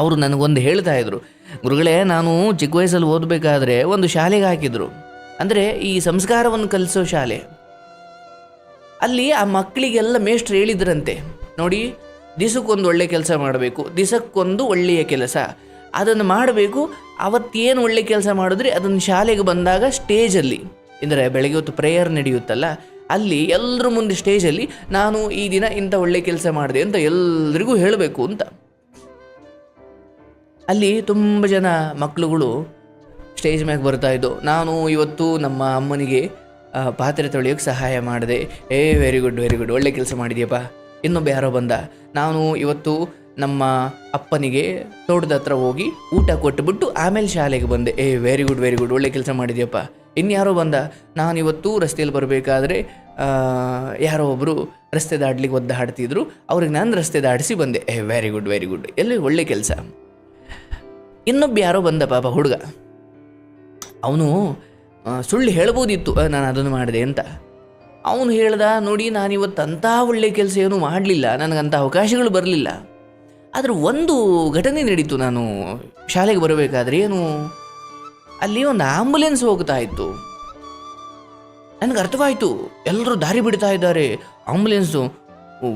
ಅವರು ನನಗೊಂದು ಹೇಳ್ತಾ ಇದ್ರು, ಗುರುಗಳೇ, ನಾನು ಚಿಕ್ಕ ವಯಸ್ಸಲ್ಲಿ ಓದಬೇಕಾದ್ರೆ ಒಂದು ಶಾಲೆಗೆ ಹಾಕಿದ್ರು. ಅಂದರೆ ಈ ಸಂಸ್ಕಾರವನ್ನು ಕಲಿಸೋ ಶಾಲೆ. ಅಲ್ಲಿ ಆ ಮಕ್ಕಳಿಗೆಲ್ಲ ಮೇಷ್ಟ್ರು ಹೇಳಿದ್ರಂತೆ, ನೋಡಿ, ದಿಸಕ್ಕೊಂದು ಒಳ್ಳೆ ಕೆಲಸ ಮಾಡಬೇಕು, ದಿಸಕ್ಕೊಂದು ಒಳ್ಳೆಯ ಕೆಲಸ. ಅದನ್ನು ಮಾಡಬೇಕು, ಅವತ್ತೇನು ಒಳ್ಳೆ ಕೆಲಸ ಮಾಡಿದ್ರೆ ಅದನ್ನು ಶಾಲೆಗೆ ಬಂದಾಗ ಸ್ಟೇಜಲ್ಲಿ, ಅಂದರೆ ಬೆಳಗ್ಗೆ ಹೊತ್ತು ಪ್ರೇಯರ್ ನಡೆಯುತ್ತಲ್ಲ, ಅಲ್ಲಿ ಎಲ್ಲರ ಮುಂದೆ ಸ್ಟೇಜಲ್ಲಿ, ನಾನು ಈ ದಿನ ಇಂಥ ಒಳ್ಳೆ ಕೆಲಸ ಮಾಡಿದೆ ಅಂತ ಎಲ್ರಿಗೂ ಹೇಳಬೇಕು ಅಂತ. ಅಲ್ಲಿ ತುಂಬ ಜನ ಮಕ್ಕಳುಗಳು ಸ್ಟೇಜ್ ಮ್ಯಾಗೆ ಬರ್ತಾ ಇದ್ದು, ನಾನು ಇವತ್ತು ನಮ್ಮ ಅಮ್ಮನಿಗೆ ಪಾತ್ರೆ ತೊಳೆಯೋಕ್ಕೆ ಸಹಾಯ ಮಾಡಿದೆ. ಏ ವೆರಿ ಗುಡ್ ವೆರಿ ಗುಡ್ ಒಳ್ಳೆ ಕೆಲಸ ಮಾಡಿದ್ಯಪ್ಪ. ಇನ್ನೊಬ್ಬ ಯಾರೋ ಬಂದ. ನಾನು ಇವತ್ತು ನಮ್ಮ ಅಪ್ಪನಿಗೆ ತೋಟದ ಹತ್ರ ಹೋಗಿ ಊಟ ಕೊಟ್ಟುಬಿಟ್ಟು ಆಮೇಲೆ ಶಾಲೆಗೆ ಬಂದೆ. ಏ ವೆರಿ ಗುಡ್ ವೆರಿ ಗುಡ್ ಒಳ್ಳೆ ಕೆಲಸ ಮಾಡಿದ್ಯಪ್ಪ. ಇನ್ಯಾರೋ ಬಂದ. ನಾನು ಇವತ್ತು ರಸ್ತೆಯಲ್ಲಿ ಬರಬೇಕಾದ್ರೆ ಯಾರೋ ಒಬ್ಬರು ರಸ್ತೆ ದಾಡ್ಲಿಕ್ಕೆ ಒದ್ದಾಡ್ತಿದ್ರು ಅವ್ರಿಗೆ ನಾನು ರಸ್ತೆ ದಾಟಿಸಿ ಬಂದೆ. ಏ ವೆರಿ ಗುಡ್ ವೆರಿ ಗುಡ್ ಎಲ್ಲಿ ಒಳ್ಳೆ ಕೆಲಸ? ಇನ್ನೊಬ್ಬ ಯಾರೋ ಬಂದ ಪಾಪ ಹುಡುಗ. ಅವನು ಸುಳ್ಳು ಹೇಳ್ಬೋದಿತ್ತು ನಾನು ಅದನ್ನು ಮಾಡಿದೆ ಅಂತ. ಅವನು ಹೇಳ್ದ, ನೋಡಿ, ನಾನಿವತ್ತು ಅಂಥ ಒಳ್ಳೆ ಕೆಲಸ ಏನೂ ಮಾಡಲಿಲ್ಲ. ನನಗಂಥ ಅವಕಾಶಗಳು ಬರಲಿಲ್ಲ. ಆದರೆ ಒಂದು ಘಟನೆ ನಡೀತು. ನಾನು ಶಾಲೆಗೆ ಬರಬೇಕಾದ್ರೆ ಏನು? ಅಲ್ಲಿ ಒಂದು ಆಂಬುಲೆನ್ಸ್ ಹೋಗ್ತಾ ಇತ್ತು. ನನಗೆ ಅರ್ಥವಾಯಿತು ಎಲ್ಲರೂ ದಾರಿ ಬಿಡ್ತಾ ಇದ್ದಾರೆ. ಆಂಬುಲೆನ್ಸು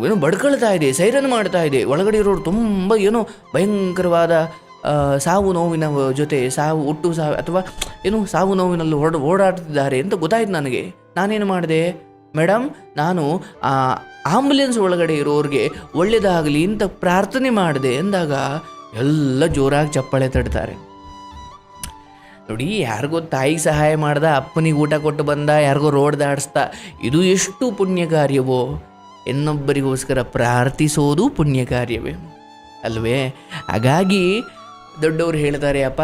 ಏನೋ ಬಡ್ಕೊಳ್ತಾ ಇದೆ, ಸೈರನ್ ಮಾಡ್ತಾ ಇದೆ. ಒಳಗಡೆ ಇರೋರು ತುಂಬ ಏನೋ ಭಯಂಕರವಾದ ಸಾವು ನೋವಿನ ಜೊತೆ ಸಾವು, ಹುಟ್ಟು ಸಾವು ಅಥವಾ ಏನು ಸಾವು ನೋವಿನಲ್ಲಿ ಓಡ ಓಡಾಡ್ತಿದ್ದಾರೆ ಅಂತ ಗೊತ್ತಾಯ್ತು ನನಗೆ. ನಾನೇನು ಮಾಡಿದೆ? ಮೇಡಮ್ ನಾನು ಆ ಆಂಬುಲೆನ್ಸ್ ಒಳಗಡೆ ಇರೋರಿಗೆ ಒಳ್ಳೆಯದಾಗಲಿ ಅಂತ ಪ್ರಾರ್ಥನೆ ಮಾಡಿದೆ ಅಂದಾಗ ಎಲ್ಲ ಜೋರಾಗಿ ಚಪ್ಪಾಳೆ ತಡ್ತಾರೆ. ನೋಡಿ, ಯಾರಿಗೋ ತಾಯಿಗೆ ಸಹಾಯ ಮಾಡ್ದ, ಅಪ್ಪನಿಗೆ ಊಟ ಕೊಟ್ಟು ಬಂದ, ಯಾರಿಗೋ ರೋಡ್ ದಾಡಿಸ್ತಾ ಇದು ಎಷ್ಟು ಪುಣ್ಯ ಕಾರ್ಯವೋ ಇನ್ನೊಬ್ಬರಿಗೋಸ್ಕರ ಪ್ರಾರ್ಥಿಸೋದು ಪುಣ್ಯ ಕಾರ್ಯವೇ ಅಲ್ವೇ? ಹಾಗಾಗಿ ದೊಡ್ಡವರು ಹೇಳ್ತಾರೆ ಅಪ್ಪ,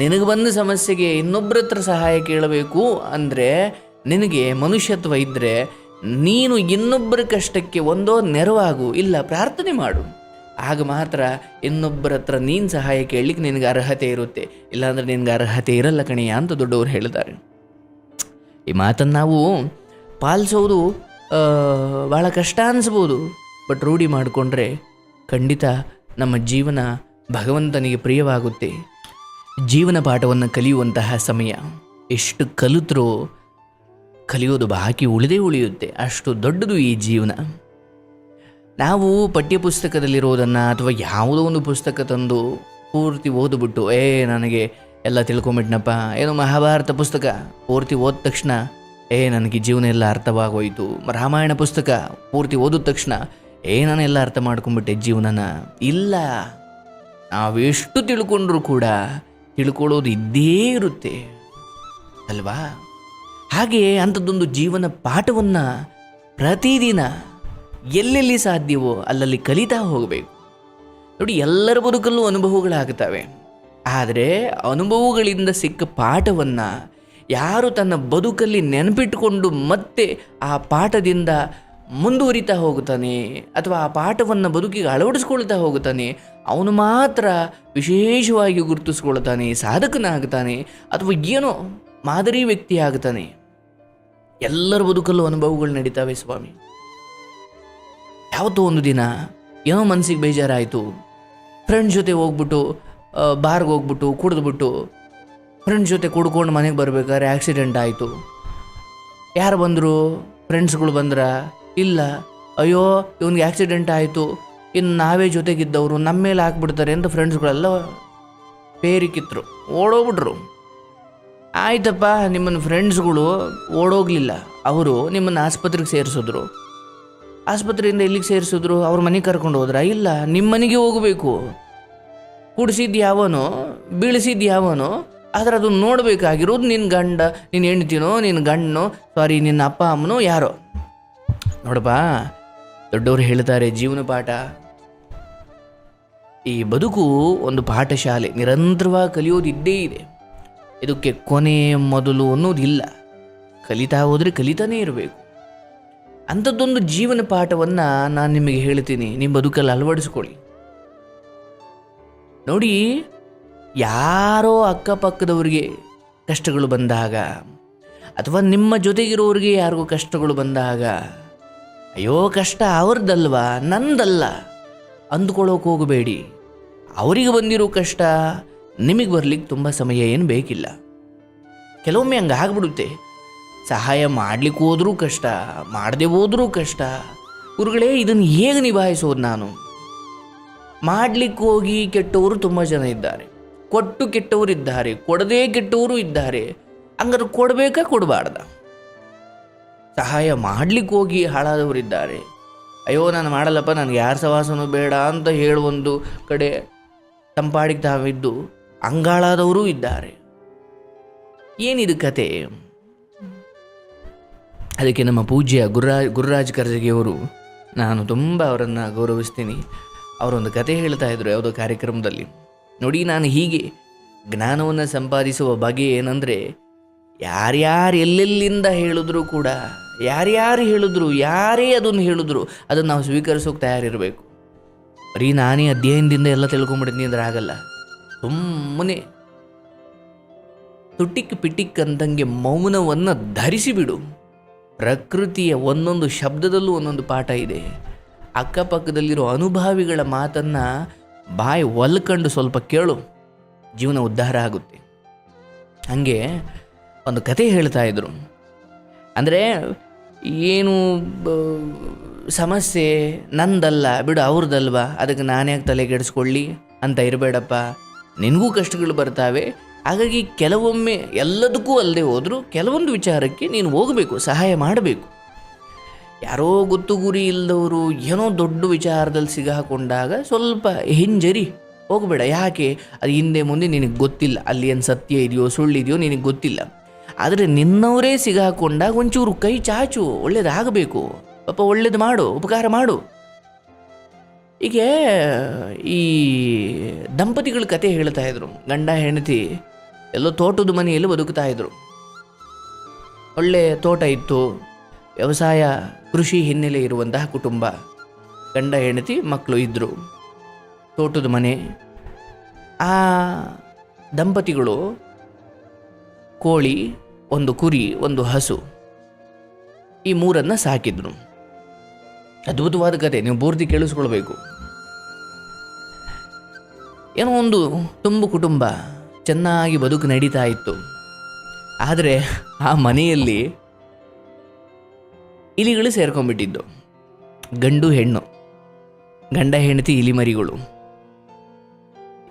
ನಿನಗೆ ಬಂದ ಸಮಸ್ಯೆಗೆ ಇನ್ನೊಬ್ಬರ ಹತ್ರ ಸಹಾಯ ಕೇಳಬೇಕು ಅಂದರೆ ನಿನಗೆ ಮನುಷ್ಯತ್ವ ಇದ್ದರೆ ನೀನು ಇನ್ನೊಬ್ಬರ ಕಷ್ಟಕ್ಕೆ ಒಂದೋ ನೆರವಾಗು, ಇಲ್ಲ ಪ್ರಾರ್ಥನೆ ಮಾಡು. ಆಗ ಮಾತ್ರ ಇನ್ನೊಬ್ಬರ ಹತ್ರ ನೀನು ಸಹಾಯ ಕೇಳಲಿಕ್ಕೆ ನಿನಗೆ ಅರ್ಹತೆ ಇರುತ್ತೆ. ಇಲ್ಲಾಂದರೆ ನಿನಗೆ ಅರ್ಹತೆ ಇರಲ್ಲ ಕಣೆಯ ಅಂತ ದೊಡ್ಡವರು ಹೇಳ್ತಾರೆ ಈ ಮಾತನ್ನು ನಾವು ಪಾಲಿಸೋದು ಭಾಳ ಕಷ್ಟ ಅನಿಸ್ಬೋದು. ಬಟ್ ರೂಢಿ ಮಾಡಿಕೊಂಡ್ರೆ ಖಂಡಿತ ನಮ್ಮ ಜೀವನ ಭಗವಂತನಿಗೆ ಪ್ರಿಯವಾಗುತ್ತೆ. ಜೀವನ ಪಾಠವನ್ನು ಕಲಿಯುವಂತಹ ಸಮಯ. ಎಷ್ಟು ಕಲಿತರೂ ಕಲಿಯೋದು ಬಾಕಿ ಉಳಿದೇ ಉಳಿಯುತ್ತೆ. ಅಷ್ಟು ದೊಡ್ಡದು ಈ ಜೀವನ. ನಾವು ಪಠ್ಯಪುಸ್ತಕದಲ್ಲಿರೋದನ್ನು ಅಥವಾ ಯಾವುದೋ ಒಂದು ಪುಸ್ತಕ ತಂದು ಪೂರ್ತಿ ಓದ್ಬಿಟ್ಟು, ಏ, ನನಗೆ ಎಲ್ಲ ತಿಳ್ಕೊಂಬಿಟ್ನಪ್ಪ. ಏನೋ ಮಹಾಭಾರತ ಪುಸ್ತಕ? ಪೂರ್ತಿ ಓದ ತಕ್ಷಣ, ಏ, ನನಗೆ ಜೀವನ ಎಲ್ಲ ಅರ್ಥವಾಗೋಯಿತು. ರಾಮಾಯಣ ಪುಸ್ತಕ ಪೂರ್ತಿ ಓದಿದ ತಕ್ಷಣ, ಏ, ನಾನೆಲ್ಲ ಅರ್ಥ ಮಾಡ್ಕೊಂಬಿಟ್ಟೆ ಜೀವನನ? ಇಲ್ಲ. ನಾವೆಷ್ಟು ತಿಳ್ಕೊಂಡ್ರೂ ಕೂಡ ತಿಳ್ಕೊಳ್ಳೋದು ಇದ್ದೇ ಇರುತ್ತೆ. ಅಲ್ವಾ? ಹಾಗೆ ಅಂಥದ್ದೊಂದು ಜೀವನ ಪಾಠವನ್ನು ಪ್ರತಿದಿನ ಎಲ್ಲೆಲ್ಲಿ ಸಾಧ್ಯವೋ ಅಲ್ಲಲ್ಲಿ ಕಲಿತಾ ಹೋಗಬೇಕು. ನೋಡಿ, ಎಲ್ಲರ ಬದುಕಲ್ಲೂ ಅನುಭವಗಳಾಗ್ತವೆ. ಆದರೆ ಅನುಭವಗಳಿಂದ ಸಿಕ್ಕ ಪಾಠವನ್ನು ಯಾರು ತನ್ನ ಬದುಕಲ್ಲಿ ನೆನಪಿಟ್ಟುಕೊಂಡು ಮತ್ತೆ ಆ ಪಾಠದಿಂದ ಮುಂದುವರಿತಾ ಹೋಗುತ್ತಾನೆ ಅಥವಾ ಆ ಪಾಠವನ್ನು ಬದುಕಿಗೆ ಅಳವಡಿಸ್ಕೊಳ್ತಾ ಹೋಗುತ್ತಾನೆ ಅವನು ಮಾತ್ರ ವಿಶೇಷವಾಗಿ ಗುರುತಿಸ್ಕೊಳ್ತಾನೆ ಸಾಧಕನಾಗ್ತಾನೆ ಅಥವಾ ಏನೋ ಮಾದರಿ ವ್ಯಕ್ತಿ ಆಗ್ತಾನೆ ಎಲ್ಲರ ಬದುಕಲ್ಲೂ ಅನುಭವಗಳು ನಡೀತಾವೆ ಸ್ವಾಮಿ. ಯಾವತ್ತೋ ಒಂದು ದಿನ ಏನೋ ಮನಸ್ಸಿಗೆ ಬೇಜಾರಾಯಿತು. ಫ್ರೆಂಡ್ ಜೊತೆ ಹೋಗ್ಬಿಟ್ಟು ಬಾರ್ಗೆ ಹೋಗ್ಬಿಟ್ಟು, ಕುಡಿದ್ಬಿಟ್ಟು ಫ್ರೆಂಡ್ ಜೊತೆ ಕುಡ್ಕೊಂಡು ಮನೆಗೆ ಬರ್ಬೇಕಾದ್ರೆ ಆಕ್ಸಿಡೆಂಟ್ ಆಯಿತು. ಯಾರು ಬಂದರು? ಫ್ರೆಂಡ್ಸ್ಗಳು ಬಂದ್ರ? ಇಲ್ಲ. ಅಯ್ಯೋ, ಇವನಿಗೆ ಆಕ್ಸಿಡೆಂಟ್ ಆಯಿತು. ಇನ್ನು ನಾವೇ ಜೊತೆಗಿದ್ದವರು, ನಮ್ಮ ಮೇಲೆ ಹಾಕ್ಬಿಡ್ತಾರೆ ಅಂತ ಫ್ರೆಂಡ್ಸ್ಗಳೆಲ್ಲ ಪೇರಿಕಿತ್ರು ಓಡೋಗ್ಬಿಟ್ರು. ಆಯ್ತಪ್ಪ, ನಿಮ್ಮನ್ನ ಫ್ರೆಂಡ್ಸ್ಗಳು ಓಡೋಗ್ಲಿಲ್ಲ. ಅವರು ನಿಮ್ಮನ್ನು ಆಸ್ಪತ್ರೆಗೆ ಸೇರಿಸಿದ್ರು. ಆಸ್ಪತ್ರೆಯಿಂದ ಎಲ್ಲಿಗೆ ಸೇರಿಸಿದ್ರು, ಅವ್ರ ಮನೆಗೆ ಕರ್ಕೊಂಡು ಹೋದ್ರ? ಇಲ್ಲ, ನಿಮ್ಮ ಮನೆಗೆ ಹೋಗಬೇಕು. ಕುಡಿಸಿದ್ದು ಯಾವನೋ, ಬೀಳಿಸಿದ್ದು ಯಾವನೋ, ಆದರೆ ಅದನ್ನು ನೋಡಬೇಕಾಗಿರೋದು ನಿನ್ನ ಗಂಡ ನಿನ್ನ ಹೆಂಡ್ತಿನೋ ನಿನ್ನ ಗಂಡನೋ ಸಾರಿ ನಿನ್ನ ಅಪ್ಪ, ಅಮ್ಮನೋ, ಯಾರೋ. ನೋಡಪ್ಪ ದೊಡ್ಡವರು ಹೇಳ್ತಾರೆ ಜೀವನ ಪಾಠ. ಈ ಬದುಕು ಒಂದು ಪಾಠಶಾಲೆ, ನಿರಂತರವಾಗಿ ಕಲಿಯೋದು ಇದ್ದೇ ಇದೆ. ಇದಕ್ಕೆ ಕೊನೆ ಮೊದಲು ಅನ್ನೋದಿಲ್ಲ. ಕಲಿತಾ ಹೋದರೆ ಕಲಿತಾನೇ ಇರಬೇಕು. ಅಂಥದ್ದೊಂದು ಜೀವನ ಪಾಠವನ್ನು ನಾನು ನಿಮಗೆ ಹೇಳ್ತೀನಿ ನಿಮ್ಮ ಬದುಕಲ್ಲಿ ಅಳವಡಿಸ್ಕೊಳ್ಳಿ. ನೋಡಿ, ಯಾರೋ ಅಕ್ಕಪಕ್ಕದವರಿಗೆ ಕಷ್ಟಗಳು ಬಂದಾಗ, ಅಥವಾ ನಿಮ್ಮ ಜೊತೆಗಿರೋರಿಗೆ ಯಾರಿಗೂ ಕಷ್ಟಗಳು ಬಂದಾಗ ಅಯ್ಯೋ ಕಷ್ಟ, ಅವ್ರದ್ದಲ್ವಾ? ನಂದಲ್ಲ. ಅಂದ್ಕೊಳ್ಳೋಕೆ ಹೋಗಬೇಡಿ. ಅವರಿಗೆ ಬಂದಿರೋ ಕಷ್ಟ ನಿಮಗೆ ಬರಲಿಕ್ಕೆ ತುಂಬ ಸಮಯ ಏನು ಬೇಕಿಲ್ಲ. ಕೆಲವೊಮ್ಮೆ ಹಂಗೆ ಆಗ್ಬಿಡುತ್ತೆ. ಸಹಾಯ ಮಾಡ್ಲಿಕ್ಕೆ ಹೋದರೂ ಕಷ್ಟ, ಮಾಡದೆ ಹೋದರೂ ಕಷ್ಟ. ಗುರುಗಳೇ ಇದನ್ನು ಹೇಗೆ ನಿಭಾಯಿಸೋದು ನಾನು? ಮಾಡಲಿಕ್ಕೆ ಹೋಗಿ ಕೆಟ್ಟವರು ತುಂಬ ಜನ ಇದ್ದಾರೆ. ಕೊಟ್ಟು ಕೆಟ್ಟವರು ಇದ್ದಾರೆ, ಕೊಡದೇ ಕೆಟ್ಟವರು ಇದ್ದಾರೆ. ಹಂಗಾರೆ ಕೊಡಬೇಕಾ, ಕೊಡಬಾರ್ದ? ಸಹಾಯ ಮಾಡಲಿಕ್ಕೆ ಹೋಗಿ ಹಾಳಾದವರಿದ್ದಾರೆ. ಅಯ್ಯೋ, ನಾನು ಮಾಡಲ್ಲಪ್ಪ, ನನಗೆ ಯಾರ ಸವಾಸನೂ ಬೇಡ ಅಂತ ಹೇಳುವೊಂದು ಕಡೆ ತಂಪಾಡಿಗೆ ತಾವಿದ್ದು ಅಂಗಾಳಾದವರೂ ಇದ್ದಾರೆ. ಏನಿದು ಕತೆ? ಅದಕ್ಕೆ ನಮ್ಮ ಪೂಜ್ಯ ಗುರುರಾಜ್ ಗುರುರಾಜ್ ಕರ್ಜಗಿಯವರು ನಾನು ತುಂಬ ಅವರನ್ನು ಗೌರವಿಸ್ತೀನಿ. ಅವರೊಂದು ಕತೆ ಹೇಳ್ತಾ ಇದ್ರು ಯಾವುದೋ ಕಾರ್ಯಕ್ರಮದಲ್ಲಿ. ನೋಡಿ, ನಾನು ಹೀಗೆ ಜ್ಞಾನವನ್ನು ಸಂಪಾದಿಸುವ ಬಗೆ ಏನಂದರೆ, ಯಾರ್ಯಾರು ಎಲ್ಲೆಲ್ಲಿಂದ ಹೇಳಿದ್ರೂ ಕೂಡ ಯಾರ್ಯಾರು ಹೇಳಿದ್ರು, ಯಾರೇ ಅದನ್ನು ಹೇಳಿದ್ರು, ಅದನ್ನು ನಾವು ಸ್ವೀಕರಿಸೋಕೆ ತಯಾರಿರಬೇಕು. ಬರೀ ನಾನೇ ಅಧ್ಯಯನದಿಂದ ಎಲ್ಲ ತಿಳ್ಕೊಂಬಿಡ್ತೀನಿ ಅಂದ್ರೆ ಆಗಲ್ಲ. ಸುಮ್ಮನೆ. ತುಟಿಕ್ ಪಿಟಿಕ್ ಅಂತಂಗೆ ಮೌನವನ್ನು ಧರಿಸಿಬಿಡು. ಪ್ರಕೃತಿಯ ಒಂದೊಂದು ಶಬ್ದದಲ್ಲೂ ಒಂದೊಂದು ಪಾಠ ಇದೆ. ಅಕ್ಕಪಕ್ಕದಲ್ಲಿರೋ ಅನುಭಾವಿಗಳ ಮಾತನ್ನು ಬಾಯಿ ಒಲ್ಕಂಡು ಸ್ವಲ್ಪ ಕೇಳು. ಜೀವನ ಉದ್ಧಾರ ಆಗುತ್ತೆ. ಹಾಗೆ ಒಂದು ಕತೆ ಹೇಳ್ತಾ ಇದ್ರು. ಅಂದರೆ ಏನು ಸಮಸ್ಯೆ ನಂದಲ್ಲ, ಬಿಡು ಅವ್ರದ್ದಲ್ವಾ ಅದಕ್ಕೆ ನಾನ್ಯಾಕೆ ತಲೆ ಕೆಡಿಸ್ಕೊಳ್ಳಿ ಅಂತ ಇರಬೇಡಪ್ಪ. ನಿನಗೂ ಕಷ್ಟಗಳು ಬರ್ತಾವೆ. ಹಾಗಾಗಿ ಕೆಲವೊಮ್ಮೆ ಎಲ್ಲದಕ್ಕೂ ಅಲ್ಲದೆ ಹೋದರೂ ಕೆಲವೊಂದು ವಿಚಾರಕ್ಕೆ ನೀನು ಹೋಗಬೇಕು, ಸಹಾಯ ಮಾಡಬೇಕು. ಯಾರೋ ಗೊತ್ತು ಗುರಿ ಇಲ್ಲದವರು ಏನೋ ದೊಡ್ಡ ವಿಚಾರದಲ್ಲಿ ಸಿಗಾಕೊಂಡಾಗ ಸ್ವಲ್ಪ ಹಿಂಜರಿ. ಹೋಗಬೇಡ, ಯಾಕೆ? ಅದು ಹಿಂದೆ ಮುಂದೆ ನಿನಗೆ ಗೊತ್ತಿಲ್ಲ. ಅಲ್ಲಿ ಏನು ಸತ್ಯ ಇದೆಯೋ ಸುಳ್ಳಿದೆಯೋ ನಿನಗೆ ಗೊತ್ತಿಲ್ಲ. ಆದರೆ ನಿನ್ನವರೇ ಸಿಗಾಕೊಂಡಾಗ ಒಂಚೂರು ಕೈ ಚಾಚು, ಒಳ್ಳೇದಾಗಬೇಕು. ಪಾಪ ಒಳ್ಳೇದು ಮಾಡು, ಉಪಕಾರ ಮಾಡು. ಹೀಗೆ, ಈ ದಂಪತಿಗಳ ಕತೆ ಹೇಳ್ತಾ ಇದ್ರು. ಗಂಡ, ಹೆಂಡತಿ, ಎಲ್ಲೋ ತೋಟದ ಮನೆಯಲ್ಲಿ ಬದುಕ್ತಾ ಇದ್ರು. ಒಳ್ಳೆ ತೋಟ ಇತ್ತು. ವ್ಯವಸಾಯ, ಕೃಷಿ ಹಿನ್ನೆಲೆ ಇರುವಂತಹ ಕುಟುಂಬ. ಗಂಡ, ಹೆಂಡತಿ, ಮಕ್ಕಳು ಇದ್ದರು ತೋಟದ ಮನೆ. ಆ ದಂಪತಿಗಳು ಕೋಳಿ ಒಂದು ಕುರಿ, ಒಂದು ಹಸು. ಈ ಮೂರನ್ನು ಸಾಕಿದ್ರು. ಅದ್ಭುತವಾದ ಕತೆ, ನೀವು ಪೂರ್ತಿ ಕೇಳಿಸ್ಕೊಳ್ಬೇಕು. ಏನೋ ಒಂದು ತುಂಬು ಕುಟುಂಬ ಚೆನ್ನಾಗಿ ಬದುಕು ನಡೀತಾ ಇತ್ತು. ಆದರೆ ಆ ಮನೆಯಲ್ಲಿ ಇಲಿಗಳು ಸೇರ್ಕೊಂಡ್ಬಿಟ್ಟಿದ್ದು. ಗಂಡು ಹೆಣ್ಣು. ಗಂಡ ಹೆಂಡತಿ ಇಲಿಮರಿಗಳು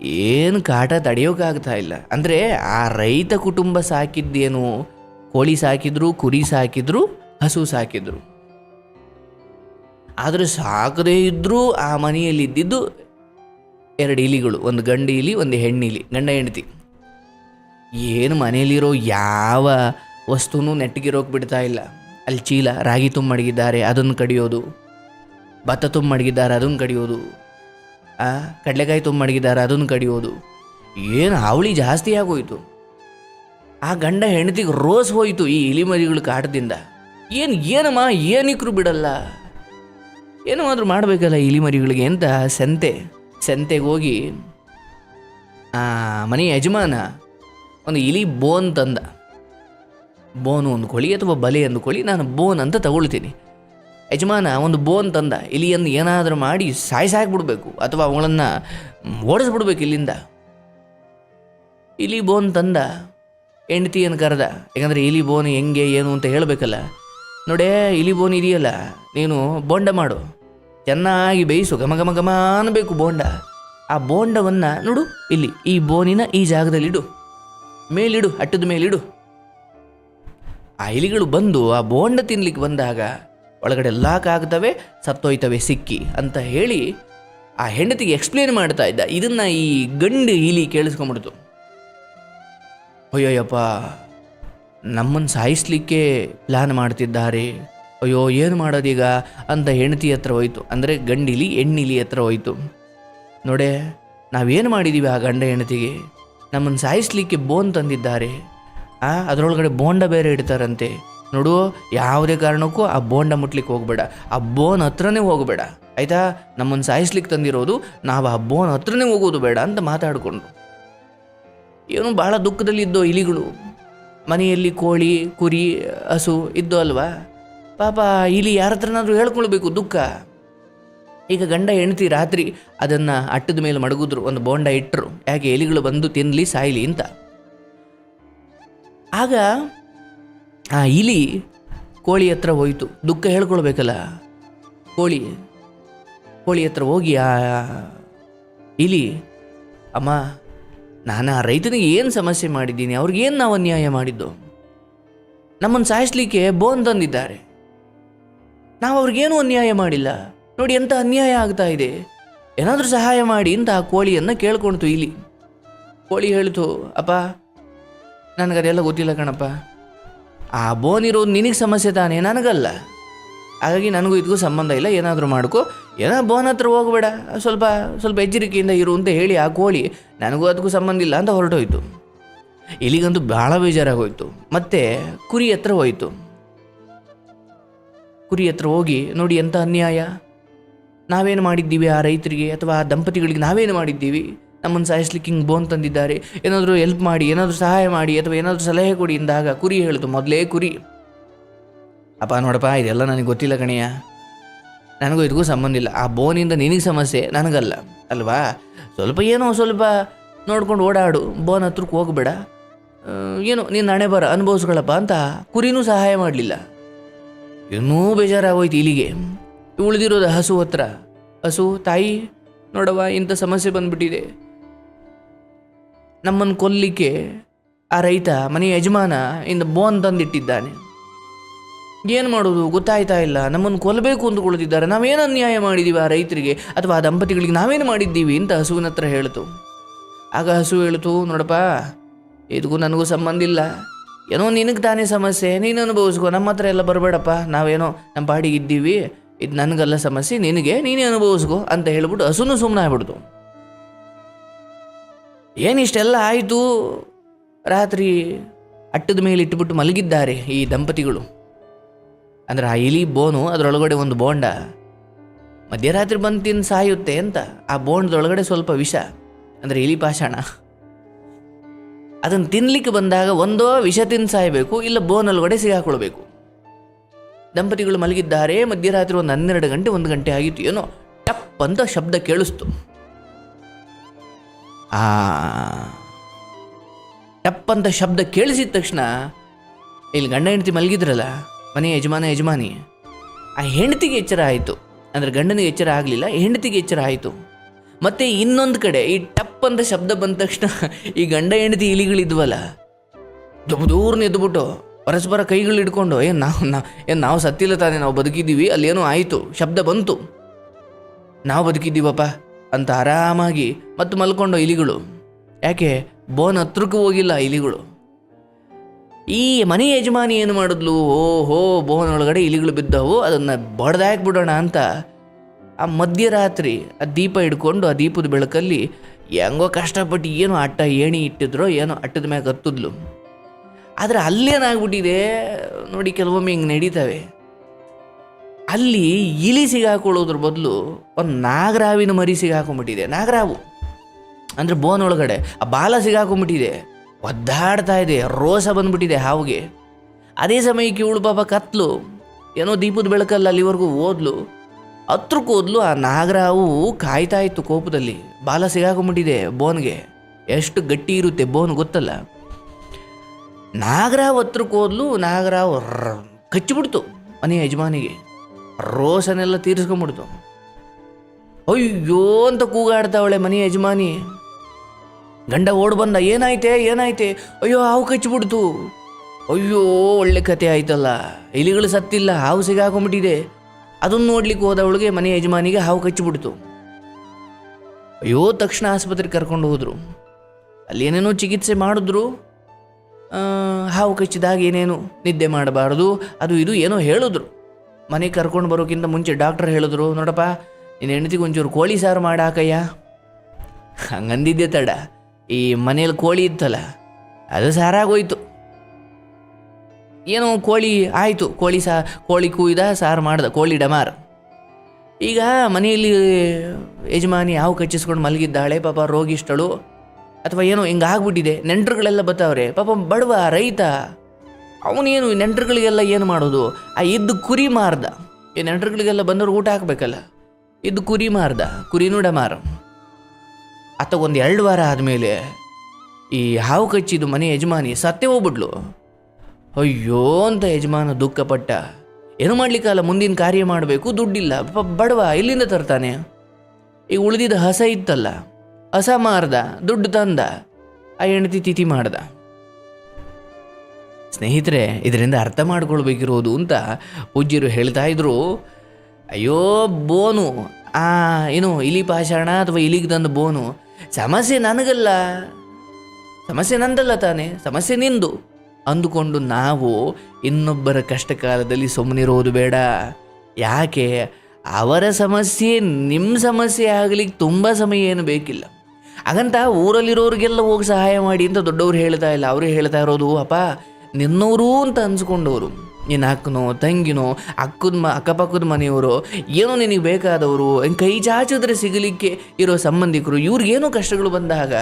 ಏನು ಕಾಟ ತಡೆಯೋಕ್ಕಾಗ್ತಾ ಇಲ್ಲ. ಅಂದರೆ ಆ ರೈತ ಕುಟುಂಬ ಸಾಕಿದ್ದೇನು, ಕೋಳಿ ಸಾಕಿದ್ರು, ಕುರಿ ಸಾಕಿದ್ರು, ಹಸು ಸಾಕಿದ್ರು. ಆದರೆ ಸಾಕದೇ ಇದ್ದರೂ ಆ ಮನೆಯಲ್ಲಿ ಇದ್ದಿದ್ದು ಎರಡು ಇಲಿಗಳು, ಒಂದು ಗಂಡು ಇಲಿ, ಒಂದು ಹೆಣ್ಣಿಲಿ ಗಂಡ ಹೆಂಡತಿ. ಏನು ಮನೆಯಲ್ಲಿರೋ ಯಾವ ವಸ್ತುನೂ ನೆಟ್ಟಗಿರೋಕೆ ಬಿಡ್ತಾ ಇಲ್ಲ. ಅಲ್ಲಿ ಚೀಲ, ರಾಗಿ ತುಂಬ ಅಡಗಿದ್ದಾರೆ ಅದನ್ನು ಕಡಿಯೋದು. ಭತ್ತ ತುಂಬ ಅಡಗಿದ್ದಾರೆ ಅದನ್ನು ಕಡಿಯೋದು. ಆ, ಕಡಲೆಕಾಯಿ ತುಂಬ ಮಡಗಿದ್ದಾರೆ ಅದನ್ನು ಕಡಿಯೋದು. ಏನು ಹಾವಳಿ ಜಾಸ್ತಿ ಆಗೋಯ್ತು. ಆ ಗಂಡ ಹೆಂಡತಿಗೆ ರೋಸ್ ಹೋಯಿತು ಈ ಇಲಿಮರಿಗಳು ಕಾಟದಿಂದ. ಏನು, ಏನಮ್ಮ, ಏನಿಕ್ರು ಬಿಡಲ್ಲ. ಏನೋ ಆದರೂ ಮಾಡಬೇಕಲ್ಲ ಇಲಿಮರಿಗಳಿಗೆ ಅಂತ ಸಂತೆ. ಸಂತೆಗೆ ಹೋಗಿ, ಆ, ಮನೆ ಯಜಮಾನ ಒಂದು ಇಲಿ ಬೋನ್ ತಂದ. ಬೋನು ಅಂದ್ಕೊಳ್ಳಿ ಅಥವಾ ಬಲೆ ಅಂದ್ಕೊಳ್ಳಿ ನಾನು ಬೋನ್ ಅಂತ ತಗೊಳ್ತೀನಿ. ಯಜಮಾನ, ಒಂದು ಬೋನ್ ತಂದ ಇಲಿಯನ್ನು ಏನಾದರೂ ಮಾಡಿ ಸಾಯಿಸಾಕ್ಬಿಡ್ಬೇಕು ಅಥವಾ ಅವುಗಳನ್ನು ಓಡಿಸ್ಬಿಡ್ಬೇಕು ಇಲ್ಲಿಂದ. ಇಲಿ ಬೋನ್ ತಂದ ಹೆಂಡ್ತಿಯನ್ನು ಕರೆದ. ಯಾಕಂದರೆ ಇಲಿ ಬೋನ್ ಹೆಂಗೆ, ಏನು ಅಂತ ಹೇಳಬೇಕಲ್ಲ. ನೋಡೇ, ಇಲಿ ಬೋನ್ ಇದೆಯಲ್ಲ, ನೀನು ಬೋಂಡ ಮಾಡು. ಚೆನ್ನಾಗಿ ಬೇಯಿಸು, ಘಮ ಘಮ ಘಮ ಅನ್ನಬೇಕು ಬೋಂಡ. ಆ ಬೋಂಡವನ್ನು ನೋಡು, ಇಲ್ಲಿ, ಈ ಬೋನಿನ ಈ ಜಾಗದಲ್ಲಿಡು. ಮೇಲಿಡು ಅಟ್ಟದ ಮೇಲಿಡು. ಆ ಇಲಿಗಳು ಬಂದು ಆ ಬೋಂಡ ತಿನ್ಲಿಕ್ಕೆ ಬಂದಾಗ ಒಳಗಡೆ ಲಾಕ್ ಆಗ್ತವೆ ಸತ್ತೋಯ್ತವೆ ಸಿಕ್ಕಿ ಅಂತ ಹೇಳಿ ಆ ಹೆಂಡತಿಗೆ ಎಕ್ಸ್ಪ್ಲೇನ್ ಮಾಡ್ತಾ ಇದ್ದ. ಇದನ್ನು ಈ ಗಂಡು ಇಲಿ ಕೇಳಿಸ್ಕೊಂಬಿಡ್ತು ಅಯ್ಯೋಯಪ್ಪ ನಮ್ಮನ್ನು ಸಾಯಿಸ್ಲಿಕ್ಕೆ ಪ್ಲ್ಯಾನ್ ಮಾಡ್ತಿದ್ದಾರೆ. ಅಯ್ಯೋ, ಏನು ಮಾಡೋದೀಗ? ಅಂತ ಹೆಂಡತಿ ಹತ್ರ ಹೋಯ್ತು. ಅಂದರೆ ಗಂಡಿಲಿ ಹೆಣ್ಣಿಲಿ ಹತ್ರ ಹೋಯ್ತು. ನೋಡೇ, ನಾವೇನು ಮಾಡಿದ್ದೀವಿ ಆ ಗಂಡ ಹೆಂಡತಿಗೆ? ನಮ್ಮನ್ನು ಸಾಯಿಸ್ಲಿಕ್ಕೆ ಬೋನ್ ತಂದಿದ್ದಾರೆ. ಆ, ಅದರೊಳಗಡೆ ಬೋಂಡ ಬೇರೆ ಇಡ್ತಾರಂತೆ. ನೋಡು, ಯಾವುದೇ ಕಾರಣಕ್ಕೂ ಆ ಬೋಂಡ ಮುಟ್ಲಿಕ್ಕೆ ಹೋಗಬೇಡ. ಆ ಬೋನ್ ಹತ್ರನೇ ಹೋಗಬೇಡ. ಆಯಿತಾ? ನಮ್ಮನ್ನು ಸಾಯಿಸ್ಲಿಕ್ಕೆ ತಂದಿರೋದು, ನಾವು ಆ ಬೋನ್ ಹತ್ರನೇ ಹೋಗೋದು ಬೇಡ ಅಂತ ಮಾತಾಡಿಕೊಂಡ್ರು ಏನು ಭಾಳ ದುಃಖದಲ್ಲಿದ್ದೋ ಇಲಿಗಳು. ಮನೆಯಲ್ಲಿ ಕೋಳಿ, ಕುರಿ, ಹಸು ಇದ್ದೋ ಅಲ್ವಾ? ಪಾಪ ಇಲಿ ಯಾರ ಹತ್ರನಾದ್ರೂ ಹೇಳ್ಕೊಳ್ಬೇಕು ದುಃಖ. ಈಗ ಗಂಡ, ಹೆಂಡತಿ ರಾತ್ರಿ ಅದನ್ನು ಅಟ್ಟದ ಮೇಲೆ ಮಡಗಿದ್ರು, ಒಂದು ಬೋಂಡ ಇಟ್ಟರು ಯಾಕೆ ಎಲಿಗಳು ಬಂದು ತಿನ್ನಲಿ ಸಾಯಲಿ ಅಂತ. ಆಗ ಆ ಇಲಿ ಕೋಳಿ ಹತ್ರ ಹೋಯಿತು. ದುಃಖ ಹೇಳ್ಕೊಳ್ಬೇಕಲ್ಲ. ಕೋಳಿ ಕೋಳಿ ಹತ್ರ ಹೋಗಿ ಆ ಇಲಿ, ಅಮ್ಮ, ನಾನು ಆ ರೈತನಿಗೆ ಏನು ಸಮಸ್ಯೆ ಮಾಡಿದ್ದೀನಿ? ಅವ್ರಿಗೇನು ನಾವು ಅನ್ಯಾಯ ಮಾಡಿದ್ದು? ನಮ್ಮನ್ನು ಸಾಯಿಸ್ಲಿಕ್ಕೆ ಬೋನ್ ತಂದಿದ್ದಾರೆ. ನಾವು ಅವ್ರಿಗೇನು ಅನ್ಯಾಯ ಮಾಡಿಲ್ಲ. ನೋಡಿ ಎಂಥ ಅನ್ಯಾಯ ಆಗ್ತಾ ಇದೆ. ಏನಾದರೂ ಸಹಾಯ ಮಾಡಿ ಅಂತ ಆ ಕೋಳಿಯನ್ನು ಕೇಳ್ಕೊಳ್ತು ಇಲಿ. ಕೋಳಿ ಹೇಳ್ತು, ಅಪ್ಪ, ನನಗದೆಲ್ಲ ಗೊತ್ತಿಲ್ಲ ಕಣಪ್ಪ. ಆ ಬೋನ್ ಇರೋದು ನಿನಗೆ ಸಮಸ್ಯೆ ತಾನೇ? ನನಗಲ್ಲ. ಹಾಗಾಗಿ ನನಗೂ ಇದಕ್ಕೂ ಸಂಬಂಧ ಇಲ್ಲ. ಏನಾದರೂ ಮಾಡ್ಕೋ. ಏನೋ ಬೋನ್ ಹತ್ರ ಹೋಗಬೇಡ. ಸ್ವಲ್ಪ ಸ್ವಲ್ಪ ಎಚ್ಚರಿಕೆಯಿಂದ ಇರು ಅಂತ ಹೇಳಿ ಆ ಕೋಳಿ ನನಗೂ ಅದಕ್ಕೂ ಸಂಬಂಧ ಇಲ್ಲ ಅಂತ ಹೊರಟೋಯ್ತು. ಇಲ್ಲಿಗಂತೂ ಭಾಳ ಬೇಜಾರಾಗೋಯ್ತು. ಮತ್ತೆ ಕುರಿ ಹತ್ರ ಹೋಯಿತು. ಕುರಿ ಹತ್ರ ಹೋಗಿ ನೋಡಿ ಎಂಥ ಅನ್ಯಾಯ. ನಾವೇನು ಮಾಡಿದ್ದೀವಿ ಆ ರೈತರಿಗೆ ಅಥವಾ ಆ ದಂಪತಿಗಳಿಗೆ ನಾವೇನು ಮಾಡಿದ್ದೀವಿ? ನಮ್ಮನ್ನು ಸಾಯಿಸ್ಲಿಕ್ಕೆ ಹಿಂಗೆ ಬೋನ್ ತಂದಿದ್ದಾರೆ. ಏನಾದರೂ ಹೆಲ್ಪ್ ಮಾಡಿ, ಏನಾದರೂ ಸಹಾಯ ಮಾಡಿ, ಅಥವಾ ಏನಾದರೂ ಸಲಹೆ ಕೊಡಿ ಇಂದಾಗ ಕುರಿ ಹೇಳಿತು ಮೊದಲೇ ಕುರಿ. ಅಪ್ಪ ನೋಡಪ್ಪ, ಇದೆಲ್ಲ ನನಗೆ ಗೊತ್ತಿಲ್ಲ ಕಣಯ್ಯ. ನನಗೂ ಇದಕ್ಕೂ ಸಂಬಂಧ ಇಲ್ಲ. ಆ ಬೋನಿಂದ ನಿನಗೆ ಸಮಸ್ಯೆ, ನನಗಲ್ಲ. ಅಲ್ವಾ? ಸ್ವಲ್ಪ ಏನೋ ಸ್ವಲ್ಪ ನೋಡ್ಕೊಂಡು ಓಡಾಡು. ಬೋನ್ ಹತ್ರಕ್ಕೆ ಹೋಗ್ಬೇಡ. ಏನು ಏನೋ, ನೀನು ಹಣೆ ಬರ, ಅನುಭವಿಸ್ಕೊಳಪ್ಪ ಅಂತ ಕುರಿನೂ ಸಹಾಯ ಮಾಡಲಿಲ್ಲ. ಇನ್ನೂ ಬೇಜಾರಾಗೋಯ್ತು ಇಲ್ಲಿಗೆ. ಉಳಿದಿರೋದು ಹಸು ಹತ್ರ. ಹಸು, ತಾಯಿ, ನೋಡವ್ವ, ಇಂಥ ಸಮಸ್ಯೆ ಬಂದ್ಬಿಟ್ಟಿದೆ. ನಮ್ಮನ್ನು ಕೊಲ್ಲಿಕ್ಕೆ ಆ ರೈತ ಮನೆ ಯಜಮಾನ ಇಂದ ಬೋನ್ ತಂದಿಟ್ಟಿದ್ದಾನೆ. ಏನು ಮಾಡೋದು ಗೊತ್ತಾಯ್ತಾ ಇಲ್ಲ. ನಮ್ಮನ್ನು ಕೊಲ್ಲಬೇಕು ಅಂದುಕೊಳ್ಳುತ್ತಿದ್ದಾರೆ. ನಾವೇನು ಅನ್ಯಾಯ ಮಾಡಿದ್ದೀವಿ ಆ ರೈತರಿಗೆ? ಅಥವಾ ಆ ದಂಪತಿಗಳಿಗೆ ನಾವೇನು ಮಾಡಿದ್ದೀವಿ ಅಂತ ಹಸುವಿನ ಹತ್ರ ಹೇಳ್ತು. ಆಗ ಹಸು ಹೇಳ್ತು, ನೋಡಪ್ಪ ಇದಕ್ಕೂ ನನಗೂ ಸಂಬಂಧ ಇಲ್ಲ. ಏನೋ ನಿನಗೆ ತಾನೇ ಸಮಸ್ಯೆ, ನೀನು ಅನುಭವಿಸ್ಕೋ. ನಮ್ಮ ಹತ್ರ ಎಲ್ಲ ಬರಬೇಡಪ್ಪ. ನಾವೇನೋ ನಮ್ಮ ಪಾಡಿಗೆ ಇದ್ದೀವಿ. ಇದು ನನಗಲ್ಲ ಸಮಸ್ಯೆ, ನಿನಗೆ ನೀನೇ ಅನುಭವಿಸ್ಕೊ ಅಂತ ಹೇಳ್ಬಿಟ್ಟು ಹಸುನು ಸುಮ್ಮನೆ ಆಗ್ಬಿಡ್ತು ಏನಿಷ್ಟೆಲ್ಲ ಆಯಿತು? ರಾತ್ರಿ ಅಟ್ಟದ ಮೇಲೆ ಇಟ್ಟುಬಿಟ್ಟು ಮಲಗಿದ್ದಾರೆ ಈ ದಂಪತಿಗಳು. ಅಂದ್ರೆ ಆ ಇಲಿ ಬೋನು ಅದರೊಳಗಡೆ ಒಂದು ಬೋಂಡ. ಮಧ್ಯರಾತ್ರಿ ಬಂದು ತಿಂದು ಸಾಯುತ್ತೆ ಅಂತ ಆ ಬೋಂಡದೊಳಗಡೆ ಸ್ವಲ್ಪ ವಿಷ, ಅಂದರೆ ಇಲಿ ಪಾಷಾಣ. ಅದನ್ನು ತಿನ್ಲಿಕ್ಕೆ ಬಂದಾಗ ಒಂದೋ ವಿಷ ತಿಂದು ಸಾಯಬೇಕು, ಇಲ್ಲ ಬೋನೊಳಗಡೆ ಸಿಗಾಕೊಳ್ಬೇಕು. ದಂಪತಿಗಳು ಮಲಗಿದ್ದಾರೆ, ಮಧ್ಯರಾತ್ರಿ ಒಂದು ಹನ್ನೆರಡು ಗಂಟೆ, ಒಂದು ಗಂಟೆ ಆಗಿತ್ತು, ಏನೋ ಟಪ್ ಅಂತ ಶಬ್ದ ಕೇಳಿಸ್ತು. ಆ ಟಪ್ ಅಂತ ಶಬ್ದ ಕೇಳಿಸಿದ ತಕ್ಷಣ ಇಲ್ಲಿ ಗಂಡ ಹೆಂಡತಿ ಮಲಗಿದ್ರಲ್ಲ ಮನೆ ಯಜಮಾನ, ಯಜಮಾನಿ, ಆ ಹೆಂಡತಿಗೆ ಎಚ್ಚರ ಆಯಿತು. ಅಂದರೆ ಗಂಡನಿಗೆ ಎಚ್ಚರ ಆಗಲಿಲ್ಲ, ಹೆಂಡತಿಗೆ ಎಚ್ಚರ ಆಯಿತು. ಮತ್ತು ಇನ್ನೊಂದು ಕಡೆ ಈ ಟಪ್ ಅಂತ ಶಬ್ದ ಬಂದ ತಕ್ಷಣ ಈ ಗಂಡ ಹೆಂಡತಿ ಇಲಿಗಳಿದ್ವಲ್ಲ ದೂರ ದೂರನ ಎದ್ದುಬಿಟ್ಟು ಪರಸ್ಪರ ಕೈಗಳು ಹಿಡ್ಕೊಂಡು ಏನು ನಾವು ನಾ ಏನು ನಾವು ಸತ್ತಿಲ್ಲ ತಾನೇ, ನಾವು ಬದುಕಿದ್ದೀವಿ, ಅಲ್ಲೇನೋ ಆಯಿತು, ಶಬ್ದ ಬಂತು. ನಾವು ಬದುಕಿದ್ದೀವಪ್ಪ. ಅಂತ ಆರಾಮಾಗಿ ಮತ್ತು ಮಲ್ಕೊಂಡು ಇಲಿಗಳು. ಯಾಕೆ? ಬೋನ್ ಹತ್ರಕ್ಕೂ ಹೋಗಿಲ್ಲ ಇಲಿಗಳು. ಈ ಮನೆ ಯಜಮಾನಿ ಏನು ಮಾಡಿದ್ಲು? ಓಹೋ ಬೋನ್ ಒಳಗಡೆ ಇಲಿಗಳು ಬಿದ್ದವು. ಅದನ್ನು ಬಡ್ದಾಕ್ಬಿಡೋಣ ಅಂತ ಆ ಮಧ್ಯರಾತ್ರಿ ಆ ದೀಪ ಹಿಡ್ಕೊಂಡು ಆ ದೀಪದ ಬೆಳಕಲ್ಲಿ ಹೆಂಗೋ ಕಷ್ಟಪಟ್ಟು ಏನೋ ಅಟ್ಟ ಏಣಿ ಇಟ್ಟಿದ್ರೋ ಏನೋ ಅಟ್ಟದ ಮ್ಯಾಗ ಹತ್ತಿದ್ಲು. ಆದರೆ ಅಲ್ಲೇನಾಗ್ಬಿಟ್ಟಿದೆ? ನೋಡಿ, ಕೆಲವೊಮ್ಮೆ ಹಿಂಗೆ ನಡೀತವೆ. ಅಲ್ಲಿ ಇಲಿ ಸಿಗಾಕೊಳ್ಳೋದ್ರ ಬದಲು ಒಂದು ನಾಗರಾವಿನ ಮರಿ ಸಿಗಾಕೊಂಡ್ಬಿಟ್ಟಿದೆ, ನಾಗರಾವು. ಅಂದರೆ ಬೋನ್ ಒಳಗಡೆ ಆ ಬಾಲ ಸಿಗಾಕೊಂಡ್ಬಿಟ್ಟಿದೆ, ಒದ್ದಾಡ್ತಾ ಇದೆ ರೋಸ ಬಂದ್ಬಿಟ್ಟಿದೆ ಹಾವಿಗೆ. ಅದೇ ಸಮಯಕ್ಕೆ ಇವಳು ಪಾಪ ಕತ್ಲು, ಏನೋ ದೀಪದ ಬೆಳಕಲ್ಲ ಅಲ್ಲಿವರೆಗೂ ಓದ್ಲು. ಹತ್ರಕ್ಕೆ ಓದ್ಲು, ಆ ನಾಗರಾವು ಕಾಯ್ತಾ ಇತ್ತು ಕೋಪದಲ್ಲಿ. ಬಾಲ ಸಿಗಾಕೊಂಬಿಟ್ಟಿದೆ ಬೋನ್ಗೆ. ಎಷ್ಟು ಗಟ್ಟಿ ಇರುತ್ತೆ ಬೋನ್ ಗೊತ್ತಲ್ಲ. ನಾಗರಾವ್ ಹತ್ರಕ್ಕೆ ಹೋದ್ಲು ನಾಗರಾವ್ ಕಚ್ಚಿಬಿಡ್ತು ಮನೆ ಯಜಮಾನಿಗೆ. ರೋಸನೆಲ್ಲ ತೀರಿಸ್ಕೊಂಬಿಡ್ತು. ಅಯ್ಯೋ ಅಂತ ಕೂಗಾಡ್ತಾವಳೆ ಮನೆ ಯಜಮಾನಿ. ಗಂಡ ಓಡ್ ಬಂದ, ಏನಾಯ್ತೆ ಏನಾಯ್ತೆ? ಅಯ್ಯೋ, ಹಾವು ಕಚ್ಚಿಬಿಡ್ತು. ಅಯ್ಯೋ, ಒಳ್ಳೆ ಕತೆ ಆಯ್ತಲ್ಲ. ಇಲಿಗಳು ಸತ್ತಿಲ್ಲ, ಹಾವು ಸಿಗಾಕೊಂಬಿಟ್ಟಿದೆ. ಅದನ್ನು ನೋಡ್ಲಿಕ್ಕೆ ಹೋದವಳಿಗೆ ಮನೆ ಯಜಮಾನಿಗೆ ಹಾವು ಕಚ್ಚಿಬಿಡ್ತು. ಅಯ್ಯೋ, ತಕ್ಷಣ ಆಸ್ಪತ್ರೆಗೆ ಕರ್ಕೊಂಡು ಹೋದ್ರು. ಅಲ್ಲಿ ಏನೇನೋ ಚಿಕಿತ್ಸೆ ಮಾಡಿದ್ರು. ಹಾವು ಕಚ್ಚಿದಾಗ ಏನೇನು, ನಿದ್ದೆ ಮಾಡಬಾರ್ದು, ಅದು ಇದು ಏನೋ ಹೇಳಿದ್ರು. ಮನೆಗೆ ಕರ್ಕೊಂಡು ಬರೋಕ್ಕಿಂತ ಮುಂಚೆ ಡಾಕ್ಟರ್ ಹೇಳಿದ್ರು, ನೋಡಪ್ಪ ನಿನ್ನ ಹೆಂಡತಿಗೆ ಒಂಚೂರು ಕೋಳಿ ಸಾರು ಮಾಡಾಕಯ್ಯ. ಹಂಗಂದಿದ್ದೆ ತಡ. ಈ ಮನೇಲಿ ಕೋಳಿ ಇತ್ತಲ್ಲ, ಅದು ಸಾರಾಗೋಯ್ತು. ಏನೋ ಕೋಳಿ ಆಯಿತು, ಕೋಳಿ ಸಾ, ಕೋಳಿ ಕೂಯ್ದ, ಸಾರು ಮಾಡ್ದ, ಕೋಳಿ ಡಮಾರ್. ಈಗ ಮನೆಯಲ್ಲಿ ಯಜಮಾನಿ ಹಾವು ಕಚ್ಚಿಸ್ಕೊಂಡು ಮಲಗಿದ್ದಾಳೆ, ಪಾಪ ರೋಗಿಷ್ಟಳು. ಅಥವಾ ಏನೋ ಹಿಂಗೆ ಆಗ್ಬಿಟ್ಟಿದೆ ನೆಂಟರುಗಳೆಲ್ಲ ಬರ್ತಾವ್ರೆ ಪಾಪ ಬಡವ, ರೈತ. ಅವನೇನು ನೆಂಟರುಗಳಿಗೆಲ್ಲ ಏನು ಮಾಡೋದು? ಆ ಇದ್ದು ಕುರಿ ಮಾರ್ದ. ಈ ನೆಂಟರುಗಳಿಗೆಲ್ಲ ಬಂದವ್ರು ಊಟ ಹಾಕಬೇಕಲ್ಲ? ಇದ್ದು ಕುರಿ ಮಾರ್ದ ಕುರಿನೂ ಡಮಾರ ಆತ ಒಂದು ಎರಡು ವಾರ ಆದಮೇಲೆ ಈ ಹಾವು ಕಚ್ಚಿದ್ದು ಮನೆ ಯಜಮಾನಿ ಸತ್ತೇ ಹೋಗ್ಬಿಡ್ಲು ಅಯ್ಯೋ ಅಂತ ಯಜಮಾನ ದುಃಖಪಟ್ಟ. ಏನು ಮಾಡಲಿಕ್ಕಲ್ಲ? ಮುಂದಿನ ಕಾರ್ಯ ಮಾಡಬೇಕು, ದುಡ್ಡಿಲ್ಲ. ಬಡವ, ಎಲ್ಲಿಂದ ತರ್ತಾನೆ? ಈಗ ಉಳಿದಿದ್ದ ಹಸ ಇತ್ತಲ್ಲ? ಹಸ ಮಾರ್ದ, ದುಡ್ಡು ತಂದ, ಆ ಹೆಂಡತಿ ತಿಥಿ ಮಾಡ್ದ. ಸ್ನೇಹಿತರೆ, ಇದರಿಂದ ಅರ್ಥ ಮಾಡ್ಕೊಳ್ಬೇಕಿರೋದು ಅಂತ ಪೂಜ್ಯರು ಹೇಳ್ತಾ ಇದ್ರು. ಅಯ್ಯೋ, ಬೋನು. ಆ, ಏನು, ಇಲಿ ಪಾಷಾಣ ಅಥವಾ ಇಲಿಗೆ ತಂದ ಬೋನು? ಸಮಸ್ಯೆ ನನಗಲ್ಲ. ಸಮಸ್ಯೆ ನಂದಲ್ಲ ತಾನೆ, ಸಮಸ್ಯೆ ನಿಂದು. ಅಂದುಕೊಂಡು ನಾವು ಇನ್ನೊಬ್ಬರ ಕಷ್ಟ ಕಾಲದಲ್ಲಿ ಸುಮ್ಮನಿರೋದು ಬೇಡ. ಯಾಕೆ? ಅವರ ಸಮಸ್ಯೆ ನಿಮ್ಮ ಸಮಸ್ಯೆ ಆಗಲಿಕ್ಕೆ ತುಂಬ ಸಮಯ ಏನು ಬೇಕಿಲ್ಲ. ಹಾಗಂತ ಊರಲ್ಲಿರೋರಿಗೆಲ್ಲ ಹೋಗಿ ಸಹಾಯ ಮಾಡಿ ಅಂತ ದೊಡ್ಡವ್ರು ಹೇಳ್ತಾ ಇಲ್ಲ. ಅವರು ಹೇಳ್ತಾ ಇರೋದು, ಅಪ್ಪ ನಿನ್ನವರು ಅಂತ ಅನ್ಸ್ಕೊಂಡವರು ನಿನ್ನ ಅಕ್ಕನೋ, ತಂಗಿನೋ ಅಕ್ಕದ ಮ, ಅಕ್ಕಪಕ್ಕದ ಮನೆಯವರು, ಏನೋ ನಿನಗೆ ಬೇಕಾದವರು ಕೈ ಚಾಚಿದ್ರೆ ಸಿಗಲಿಕ್ಕೆ ಇರೋ ಸಂಬಂಧಿಕರು, ಇವ್ರಿಗೇನೋ ಕಷ್ಟಗಳು ಬಂದಾಗ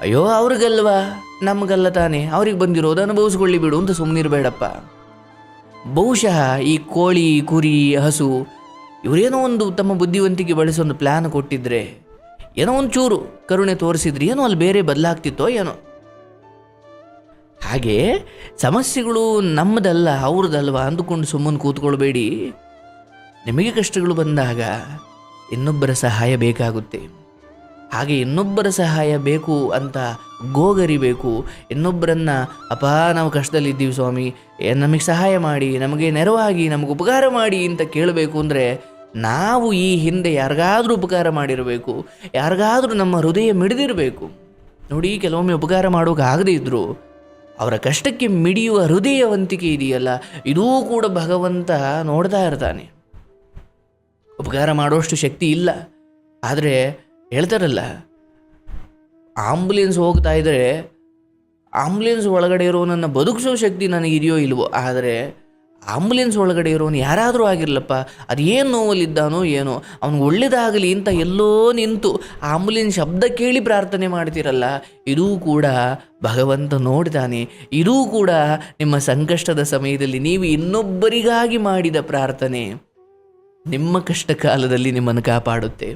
ಅಯ್ಯೋ, ಅವ್ರಿಗಲ್ವಾ? ನಮಗಲ್ಲ ತಾನೇ. ಅವ್ರಿಗೆ ಬಂದಿರೋದು ಅನುಭವಿಸ್ಕೊಳ್ಳಿ ಬಿಡು ಅಂತ ಸುಮ್ಮನಿರಬೇಡಪ್ಪ ಬಹುಶಃ ಈ ಕೋಳಿ, ಕುರಿ, ಹಸು, ಇವರೇನೋ ಒಂದು ತಮ್ಮ ಬುದ್ಧಿವಂತಿಕೆ ಬಳಸಿ ಒಂದು ಪ್ಲ್ಯಾನ್ ಕೊಟ್ಟಿದ್ರೆ, ಏನೋ ಒಂದು ಚೂರು ಕರುಣೆ ತೋರಿಸಿದ್ರೆ, ಏನೋ ಅಲ್ಲಿ ಬೇರೆ ಬದಲಾಗ್ತಿತ್ತೋ ಏನೋ. ಹಾಗೆ ಸಮಸ್ಯೆಗಳು ನಮ್ಮದಲ್ಲ ಅವ್ರದ್ದಲ್ವ ಅಂದುಕೊಂಡು ಸುಮ್ಮನೆ ಕೂತ್ಕೊಳ್ಬೇಡಿ. ನಿಮಗೆ ಕಷ್ಟಗಳು ಬಂದಾಗ ಇನ್ನೊಬ್ಬರ ಸಹಾಯ ಬೇಕಾಗುತ್ತೆ. ಹಾಗೆ ಇನ್ನೊಬ್ಬರ ಸಹಾಯ ಬೇಕು ಅಂತ ಗೋಗರಿಬೇಕು ಇನ್ನೊಬ್ಬರನ್ನ ಅಪ್ಪ ನಾವು ಕಷ್ಟದಲ್ಲಿದ್ದೀವಿ ಸ್ವಾಮಿ. ನಮಗೆ ಸಹಾಯ ಮಾಡಿ, ನಮಗೆ ನೆರವಾಗಿ, ನಮಗೆ ಉಪಕಾರ ಮಾಡಿ ಅಂತ ಕೇಳಬೇಕು ಅಂದರೆ ನಾವು ಈ ಹಿಂದೆ ಯಾರಿಗಾದರೂ ಉಪಕಾರ ಮಾಡಿರಬೇಕು. ಯಾರಿಗಾದರೂ ನಮ್ಮ ಹೃದಯ ಮಿಡಿದಿರಬೇಕು. ನೋಡಿ, ಕೆಲವೊಮ್ಮೆ ಉಪಕಾರ ಮಾಡೋಕೆ ಆಗದೇ ಇದ್ದರೂ ಅವರ ಕಷ್ಟಕ್ಕೆ ಮಿಡಿಯುವ ಹೃದಯವಂತಿಕೆ ಇದೆಯಲ್ಲ? ಇದೂ ಕೂಡ ಭಗವಂತ ನೋಡ್ತಾ ಇರ್ತಾನೆ. ಉಪಕಾರ ಮಾಡೋಷ್ಟು ಶಕ್ತಿ ಇಲ್ಲ. ಆದರೆ ಹೇಳ್ತಾರಲ್ಲ ಆಂಬುಲೆನ್ಸ್ ಹೋಗ್ತಾ ಇದ್ದರೆ ಆಂಬುಲೆನ್ಸ್ ಒಳಗಡೆ ಇರೋ ನನ್ನ ಬದುಕಿಸೋ ಶಕ್ತಿ ನನಗಿದೆಯೋ ಇಲ್ವೋ? ಆದರೆ ಆಂಬುಲೆನ್ಸ್ ಒಳಗಡೆ ಇರೋನು ಯಾರಾದರೂ ಆಗಿರಲಪ್ಪ, ಅದು ಏನು ನೋವಲ್ಲಿದ್ದಾನೋ ಏನೋ, ಅವನು ಒಳ್ಳೇದಾಗಲಿ ಅಂತ ಎಲ್ಲೋ ನಿಂತು ಆಂಬುಲೆನ್ಸ್ ಶಬ್ದ ಕೇಳಿ ಪ್ರಾರ್ಥನೆ ಮಾಡ್ತೀರಲ್ಲ, ಇದೂ ಕೂಡ ಭಗವಂತ ನೋಡ್ತಾನೆ ಇದೂ ಕೂಡ ನಿಮ್ಮ ಸಂಕಷ್ಟದ ಸಮಯದಲ್ಲಿ ನೀವು ಇನ್ನೊಬ್ಬರಿಗಾಗಿ ಮಾಡಿದ ಪ್ರಾರ್ಥನೆ. ನಿಮ್ಮ ಕಷ್ಟ ಕಾಲದಲ್ಲಿ ನಿಮ್ಮನ್ನು ಕಾಪಾಡುತ್ತೆ.